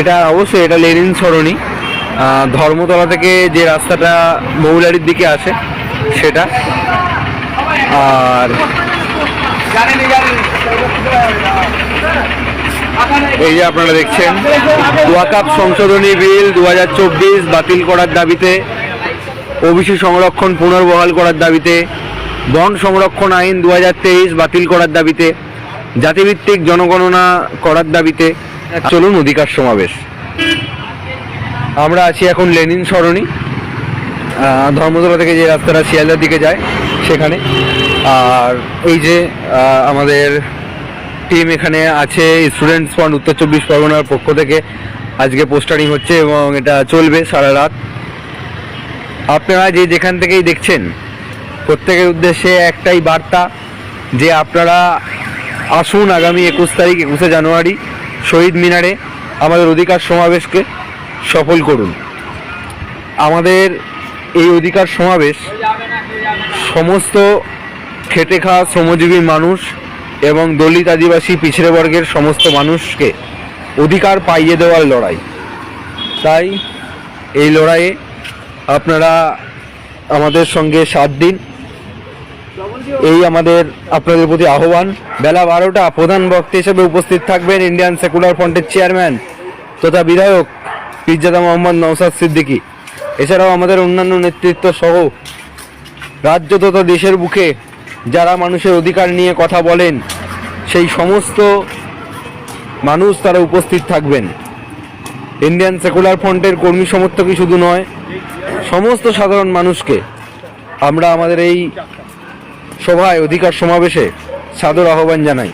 এটা অবশ্যই এটা লেনিন সরণি। ধর্মতলা থেকে যে রাস্তাটা মৌলারির দিকে আসে সেটা। আর এই যে আপনারা দেখছেন ওয়াকাপ সংশোধনী বিল দু হাজার চব্বিশ বাতিল করার দাবিতে ওবিসি সংরক্ষণ পুনর্বহাল করার দাবিতে বন সংরক্ষণ আইন দু হাজার তেইশ বাতিল করার দাবিতে জাতিভিত্তিক জনগণনা করার দাবিতে চলুন অধিকার সমাবেশ। আমরা আছি এখন লেনিন সরণি। ধর্মতলা থেকে যে রাস্তাটা শিয়ালদার দিকে যায়, সেখানে। আর এই যে আমাদের টিম এখানে আছে স্টুডেন্টস ফ্রন্ট উত্তর চব্বিশ পরগনার পক্ষ থেকে। আজকে পোস্টারিং হচ্ছে এবং এটা চলবে সারা রাত। আপনারা যে যেখান থেকেই দেখছেন, প্রত্যেকের উদ্দেশ্যে একটাই বার্তা, যে আপনারা আসুন আগামী একুশ তারিখ, একুশে জানুয়ারি শহীদ মিনারে আমাদের অধিকার সমাবেশকে সফল করুন। আমাদের এই অধিকার সমাবেশ সমস্ত খেটে খাওয়া শ্রমজীবী মানুষ এবং দলিত আদিবাসী পিছড়ে বর্গের সমস্ত মানুষকে অধিকার পাইয়ে দেওয়ার লড়াই। তাই এই লড়াইয়ে আপনারা আমাদের সঙ্গে সাত দিন এই আমাদের আপনাদের প্রতি আহ্বান। বেলা বারোটা প্রধান বক্তা হিসেবে উপস্থিত থাকবেন ইন্ডিয়ান সেকুলার ফ্রন্টের চেয়ারম্যান তথা বিধায়ক পিরজাদা মোহাম্মদ নওসাদ সিদ্দিকী। এছাড়াও আমাদের অন্যান্য নেতৃত্ব সহ রাজ্য তথা দেশের বুকে যারা মানুষের অধিকার নিয়ে কথা বলেন, সেই সমস্ত মানুষ তারা উপস্থিত থাকবেন। ইন্ডিয়ান সেকুলার ফ্রন্টের কর্মী সমর্থকই শুধু নয়, সমস্ত সাধারণ মানুষকে আমরা আমাদের এই সভায় অধিকার সমাবেশে সাদর আহ্বান জানাই।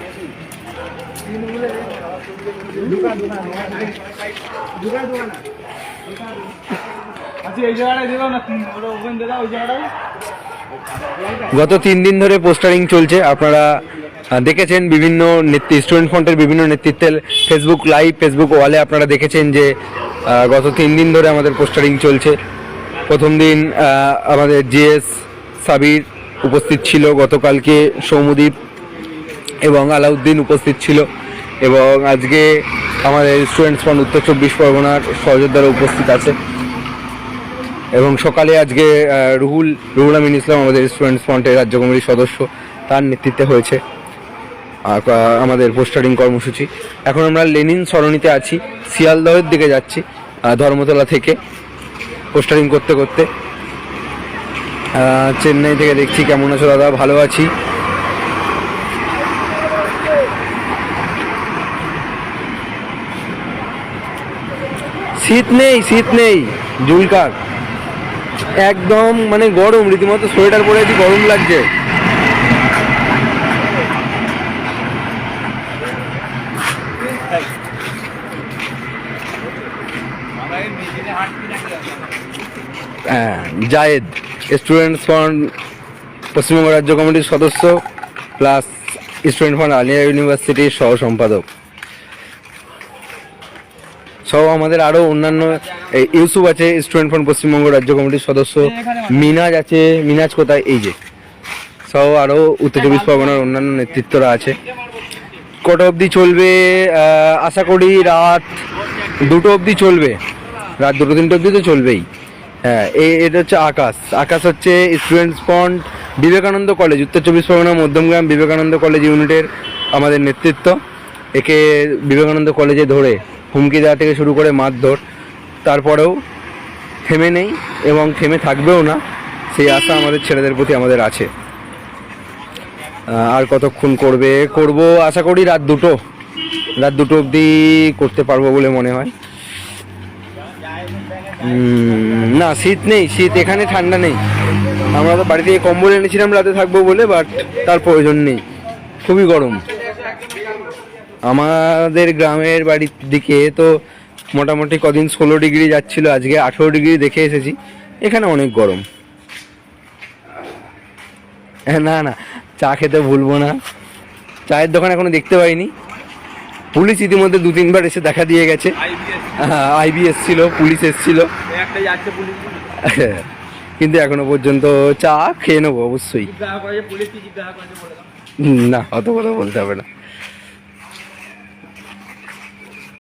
আচ্ছা গত তিন দিন ধরে পোস্টারিং চলছে আপনারা দেখেছেন বিভিন্ন স্টুডেন্ট ফ্রন্টের বিভিন্ন নেতৃত্বের ফেসবুক লাইভ ফেসবুক ওয়ালে আপনারা দেখেছেন যে গত তিন দিন ধরে আমাদের পোস্টারিং চলছে। প্রথম দিন আমাদের জিএস সাবির উপস্থিত ছিল গতকালকে সৌমদীপ এবং আলাউদ্দিন উপস্থিত ছিল। এবং আজকে আমাদের স্টুডেন্টস ফ্রন্ট উত্তর চব্বিশ পরগনার সহযোদ্ধারা উপস্থিত আছে। এবং সকালে আজকে রুহুল রুহুল আমিন ইসলাম আমাদের স্টুডেন্টস ফ্রন্টের রাজ্য কমিটির সদস্য, তার নেতৃত্বে হয়েছে আমাদের পোস্টারিং কর্মসূচি। এখন আমরা লেনিন সরণিতে আছি, শিয়ালদহের দিকে যাচ্ছি ধর্মতলা থেকে পোস্টারিং করতে করতে। চেন্নাই থেকে দেখছি কেমন আছো দাদা? ভালো আছি। শীত নেই শীত নেই, জুলকার। একদম মানে গরম, রীতিমতো সোয়েটার পরে গরম লাগছে। জায়েদ স্টুডেন্টস ফ্রন্ট পশ্চিমবঙ্গ রাজ্য কমিটির সদস্য প্লাস স্টুডেন্ট ফ্রন্ট আলিয়া ইউনিভার্সিটির সহ সম্পাদক সহ আমাদের আরও অন্যান্য ইউসুফ আছে স্টুডেন্ট ফ্রন্ট পশ্চিমবঙ্গ রাজ্য কমিটির সদস্য। মিনাজ আছে, মিনাজ কোথায়? এই যে। সহ আরও উত্তর চব্বিশ পরগনার অন্যান্য নেতৃত্বরা আছে। কটা অবধি চলবে? আশা করি রাত দুটো অবধি চলবে। রাত দুটো তিনটে অবধি তো চলবেই। হ্যাঁ এটা হচ্ছে আকাশ। আকাশ হচ্ছে স্টুডেন্টস ফ্রন্ট বিবেকানন্দ কলেজ উত্তর চব্বিশ পরগনা মধ্যমগ্রাম বিবেকানন্দ কলেজ ইউনিটের আমাদের নেতৃত্ব। একে বিবেকানন্দ কলেজে ধরে হুমকি দেওয়া থেকে শুরু করে মারধর। তারপরেও থেমে নেই এবং থেমে থাকবেও না। সেই আশা আমাদের ছেলেদের প্রতি আমাদের আছে। আর কতক্ষণ করবে? করব, আশা করি রাত দুটো। রাত দুটো অবধি করতে পারব বলে মনে হয়। না, শীত নেই, শীত, এখানে ঠান্ডা নেই। আমরা তো বাড়ি থেকে কম্বল এনেছিলাম, রাতে থাকব বলে বাট তার প্রয়োজন নেই। খুবই গরম। আমাদের গ্রামের বাড়ির দিকে তো মোটামুটি কদিন ষোলো ডিগ্রি যাচ্ছিল, আজকে আঠেরো ডিগ্রি দেখে এসেছি। এখানে অনেক গরম। না না, চা খেতে ভুলবো না। চায়ের দোকান এখনও দেখতে পাইনি। পুলিশ ইতিমধ্যে দু তিনবার এসে দেখা দিয়ে গেছে। আইবি এসছিল পুলিশ এসছিল। কিন্তু এখনও পর্যন্ত চা খেয়ে নেব অবশ্যই। না অত কথা বলতে হবে না।